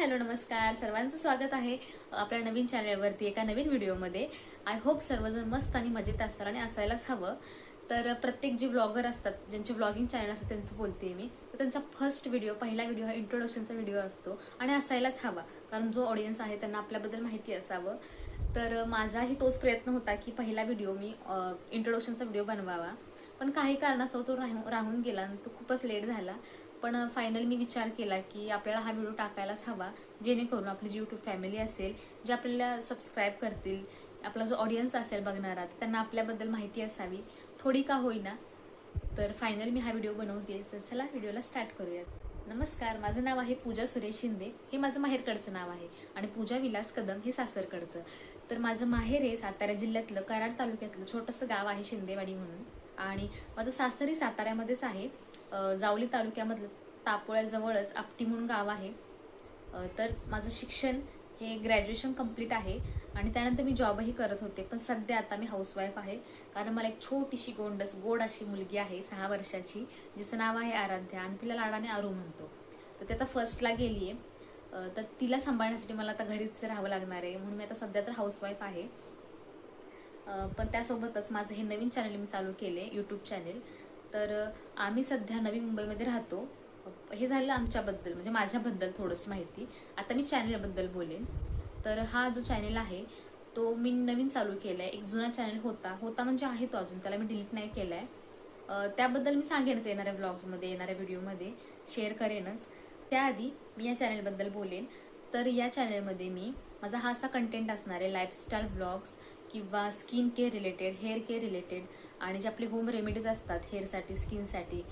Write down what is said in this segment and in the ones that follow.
Hello नमस्कार. सर्वांचं स्वागत आहे आपल्या नवीन चॅनलवरती एका नवीन व्हिडिओमध्ये. आय होप सर्वजण मस्त आणि मजेत असतात आणि असायलाच हवं. तर प्रत्येक जे ब्लॉगर असतात ज्यांचे ब्लॉगिंग चॅनल असतात त्यांचं बोलते मी. तर त्यांचा फर्स्ट व्हिडिओ पहिला व्हिडिओ हा इंट्रोडक्शनचा व्हिडिओ असतो आणि असायलाच हवा. कारण जो ऑडियन्स आहे त्यांना आपल्याबद्दल माहिती असावं. तर माझाही तोच प्रयत्न होता की पहिला व्हिडिओ मी इंट्रोडक्शनचा व्हिडिओ बनवावा. पण काही कारणास्तव तो राहून राहून गेला आणि तो खूपच लेट झाला. पण फायनल मी विचार केला की आपल्याला हा व्हिडिओ टाकायलाच हवा जेणेकरून आपली जी यूट्यूब फॅमिली असेल जे आपल्याला सबस्क्राईब करतील आपला जो ऑडियन्स असेल बघणारा त्यांना आपल्याबद्दल माहिती असावी. थोडी का होईना तर फायनल मी हा व्हिडिओ बनवते तर चला व्हिडिओला स्टार्ट करूयात. नमस्कार माझं नाव आहे पूजा सुरेश शिंदे. हे माझं माहेरकडचं नाव आहे आणि पूजा विलास कदम हे सासरकडचं. तर माझं माहेर आहे सातारा जिल्ह्यातलं कराड तालुक्यातलं छोटंसं गाव आहे शिंदेवाडी म्हणून. आणि माझं सासरही साताऱ्यामध्येच आहे. जावली तालुक्यामधलं तापोळ्याजवळच आपटी म्हणून गाव आहे. तर माझं शिक्षण हे ग्रॅज्युएशन कंप्लीट आहे आणि त्यानंतर मी जॉबही करत होते. पण सध्या आता मी हाऊसवाईफ आहे. कारण मला एक छोटीशी गोंडस गोड अशी मुलगी आहे सहा वर्षाची जिचं नाव आहे आराध्या आणि तिला लाडाने आरू म्हणतो. तर ती आता फर्स्टला गेली आहे तर तिला सांभाळण्यासाठी मला आता घरीच राहावं लागणार आहे. म्हणून मी आता सध्या तर हाऊसवाईफ आहे. पण त्यासोबतच माझं हे नवीन चॅनल मी चालू केले यूट्यूब चॅनल तर आम्ही सध्या नवी मुंबईमध्ये राहतो. हे झालं आमच्याबद्दल म्हणजे माझ्याबद्दल थोडंसं माहिती. आता मी चॅनलबद्दल बोलेन. तर हा जो चॅनल आहे तो मी नवीन चालू केला आहे एक जुना चॅनल होता. होता म्हणजे आहे तो अजून. त्याला मी डिलीट नाही केला आहे त्याबद्दल मी सांगेनच येणाऱ्या ब्लॉग्समध्ये येणाऱ्या व्हिडिओमध्ये. शेअर करेनच. त्याआधी मी या चॅनलबद्दल बोलेन. तर या चॅनलमध्ये मी माझा हा असा कंटेंट असणार आहे. लाईफस्टाईल ब्लॉग्स किंवा skin care related hair care related आणि जे आपले होम रेमेडीज असतात हेअरसाठी स्किनसाठी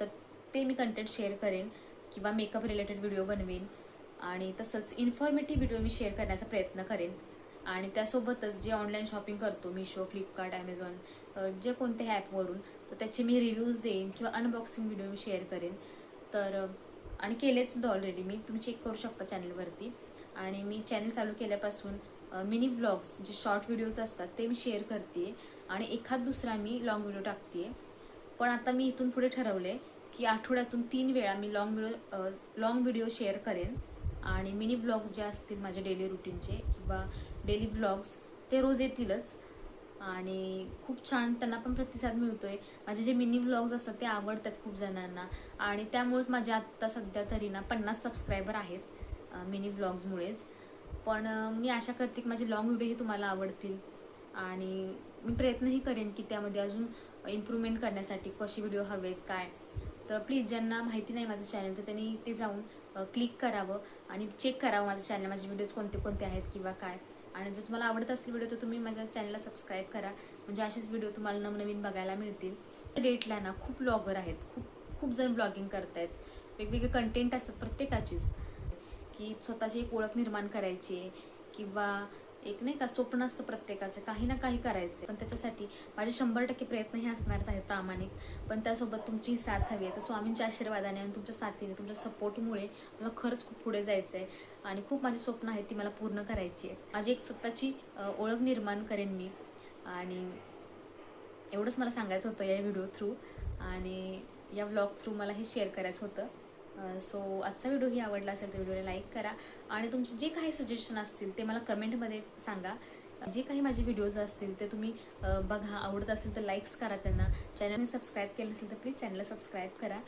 तर ते मी कंटेंट शेअर करेन किंवा मेकअप रिलेटेड व्हिडिओ बनवेन आणि तसंच इन्फॉर्मेटिव्ह व्हिडिओ मी शेअर करण्याचा प्रयत्न करेन. आणि त्यासोबतच जे ऑनलाईन शॉपिंग करतो मिशो फ्लिपकार्ट ॲमेझॉन जे कोणत्याही ॲपवरून तर त्याचे मी रिव्ह्यूज देईन किंवा अनबॉक्सिंग व्हिडिओ मी शेअर करेन. तर आणि केलेच सुद्धा ऑलरेडी मी. तुम्ही चेक करू शकता चॅनलवरती आणि मी चॅनल चालू केल्यापासून मिनी व्लॉग्स जे शॉर्ट व्हिडिओज असतात ते मी शेअर करते आणि एखाद दुसरा मी लॉंग व्हिडिओ टाकते पण आता मी इथून पुढे ठरवले की आठवड्यातून तीन वेळा मी long video long video share करेन. आणि मिनी व्लॉग्स जे असतील माझे डेली रुटीनचे किंवा डेली व्लॉग्स ते रोज येतीलच. आणि खूप छान त्यांना पण प्रतिसाद मिळतो आहे माझे जे मिनी व्लॉग्स असतात ते आवडतात खूप जणांना. आणि त्यामुळेच माझे आत्ता सध्या तरी ना पन्नास सबस्क्रायबर आहेत मिनी व्लॉग्समुळेच पण मी आशा करते की माझे लॉंग व्हिडिओही तुम्हाला आवडतील. आणि मी प्रयत्नही करेन की त्यामध्ये अजून इम्प्रूव्हमेंट करण्यासाठी कसे व्हिडिओ हवेत काय. तर प्लीज ज्यांना माहिती नाही माझं चॅनल तर त्यांनी ते जाऊन क्लिक करावं आणि चेक करावं माझं चॅनल माझे व्हिडिओज कोणते कोणते आहेत किंवा काय. आणि जर तुम्हाला आवडत असतील व्हिडिओ तर तुम्ही माझ्या चॅनलला सबस्क्राईब करा. म्हणजे असेच व्हिडिओ तुम्हाला नवनवीन बघायला मिळतील. डेटला ना खूप ब्लॉगर आहेत. खूप खूप जण ब्लॉगिंग करतायत. वेगवेगळे कंटेंट असतात प्रत्येकाचीच. की स्वतःची एक ओळख निर्माण करायची आहे किंवा एक नाही का स्वप्न असतं प्रत्येकाचं काही ना काही करायचं पण त्याच्यासाठी माझे शंभर टक्के प्रयत्न हे असणारच आहेत प्रामाणिक. पण त्यासोबत तुमची साथ हवी आहे. तर स्वामींच्या आशीर्वादाने आणि तुमच्या साथीने तुमच्या सपोर्टमुळे मला खरंच खूप पुढे जायचं आहे आणि खूप माझी स्वप्न आहेत ती मला पूर्ण करायची आहेत. माझी एक स्वतःची ओळख निर्माण करेन मी. आणि एवढंच मला सांगायचं होतं या व्हिडिओ थ्रू आणि या व्लॉग थ्रू मला हे शेअर करायचं होतं. सो आजचा व्हिडिओही आवडला असेल तर व्हिडिओला लाईक करा. आणि तुमचे जे काही सजेशन असतील ते मला कमेंटमध्ये सांगा. जे काही माझे व्हिडिओज असतील ते तुम्ही बघा. आवडत असेल तर लाईक्स करा त्यांना. चॅनलने सबस्क्राईब केलं नसेल तर प्लीज चॅनलला सबस्क्राईब करा.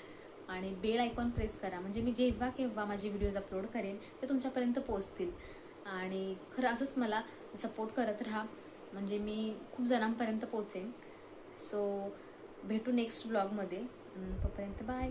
आणि बेल आयकॉन प्रेस करा. म्हणजे मी जेव्हा केव्हा माझे व्हिडिओज अपलोड करेन ते तुमच्यापर्यंत पोचतील आणि खरं असंच मला सपोर्ट करत राहा. म्हणजे मी खूप जणांपर्यंत पोचेन सो भेटू नेक्स्ट ब्लॉगमध्ये तोपर्यंत बाय